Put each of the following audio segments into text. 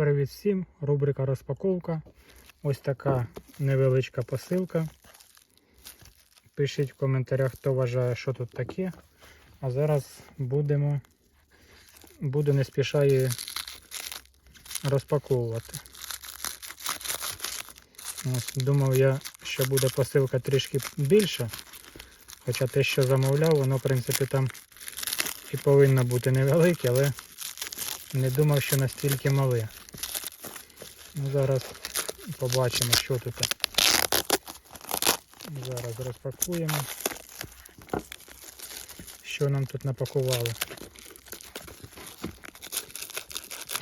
Привіт всім! Рубрика розпаковка. Ось така невеличка посилка. Пишіть в коментарях, хто вважає, що тут таке. А зараз будемо буду не спіша її розпаковувати. Ось, думав я, що буде посилка трішки більша. Хоча те, що замовляв, воно в принципі там і повинно бути невелике, але не думав, що настільки мале. Ну, зараз побачимо, що тут. Зараз розпакуємо. Що нам тут напакували.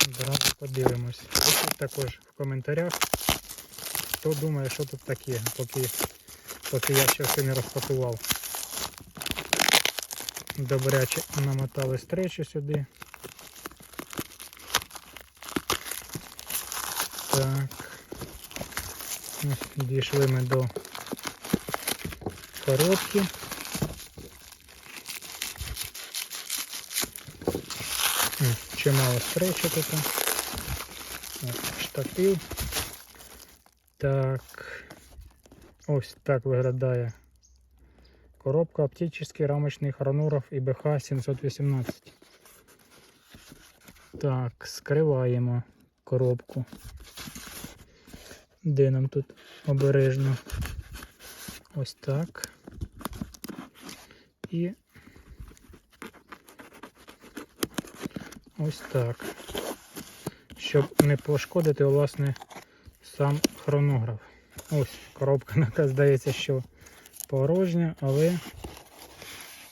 Одразу подивимось. Пишіть також в коментарях, хто думає, що тут таке, поки, поки я ще все не розпакував. Добряче намотали стречу сюди. Так. Дійшли ми до коробки. Чимало стречі тут. Штатив. Так. Ось так виглядає коробка оптичний рамочний хронограф ІБХ 718. Так, скриваємо коробку. Де нам тут обережно? Ось так. І ось так. Щоб не пошкодити, власне, сам хронограф. Ось коробка, яка здається, що порожня, але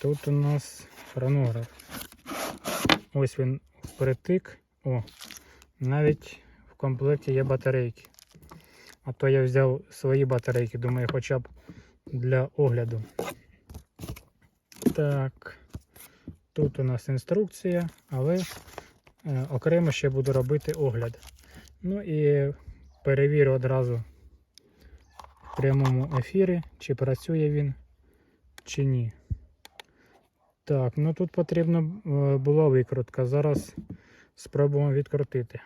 тут у нас хронограф. Ось він впритик. О, навіть в комплекті є батарейки. А то я взяв свої батарейки, думаю, хоча б для огляду. Так, тут у нас інструкція, але е, окремо ще буду робити огляд. Ну і перевірю одразу в прямому ефірі, чи працює він, чи ні. Так, ну тут потрібно е, була викрутка. Зараз спробуємо відкрутити.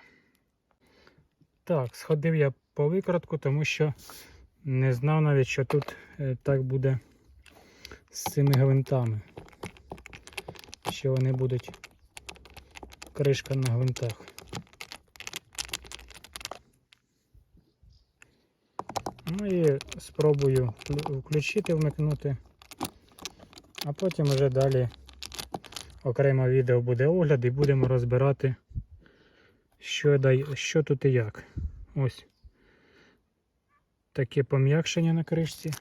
Так, сходив я по викрутку, тому що не знав навіть, що тут е, так буде з цими гвинтами. Що вони будуть кришка на гвинтах. Ну і спробую включити, вмикнути, а потім вже далі окремо відео буде огляд і будемо розбирати, що, що тут і як. Ось таке пом'якшення на кришці.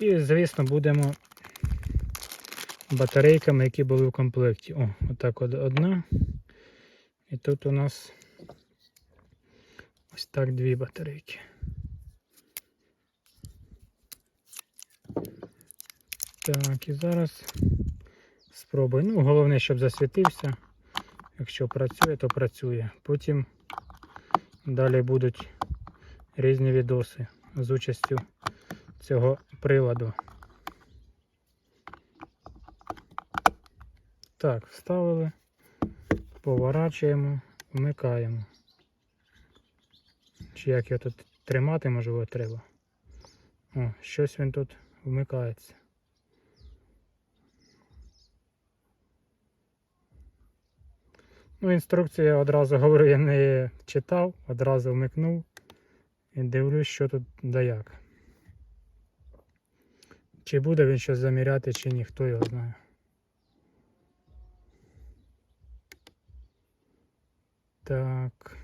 І, звісно, будемо батарейками, які були в комплекті. О, отак от одна. І тут у нас ось так дві батарейки. Так, і зараз спробую. Ну, головне, щоб засвітився. Якщо працює, то працює. Потім далі будуть різні відоси з участю цього приладу. Так, вставили, поворачуємо, вмикаємо. Чи як його тут тримати, можливо, треба. О, щось він тут вмикається. Ну, інструкцію я одразу говорю, я не читав, одразу вмикнув і дивлюсь, що тут да як. Чи буде він щось заміряти, чи ні, хто його знає. Так.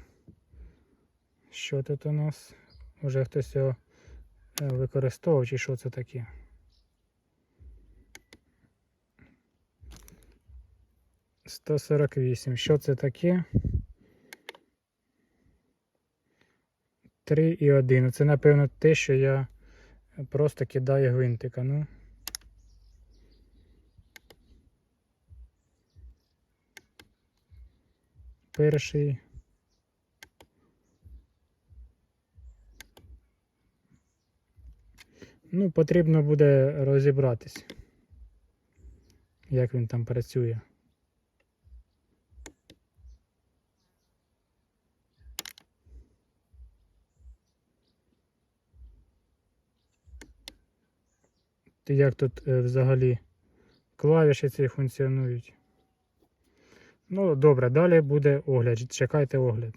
Що тут у нас? Уже хтось його е, використовував, чи що це таке? Сто сорок вісім. Що це таке? 3 і 1. Це, напевно, те, що я просто кидаю гвинтика. Ну. Перший. Ну, потрібно буде розібратись, як він там працює. Як тут е, взагалі клавіші ці функціонують. Ну, добре, далі буде огляд. Чекайте огляд.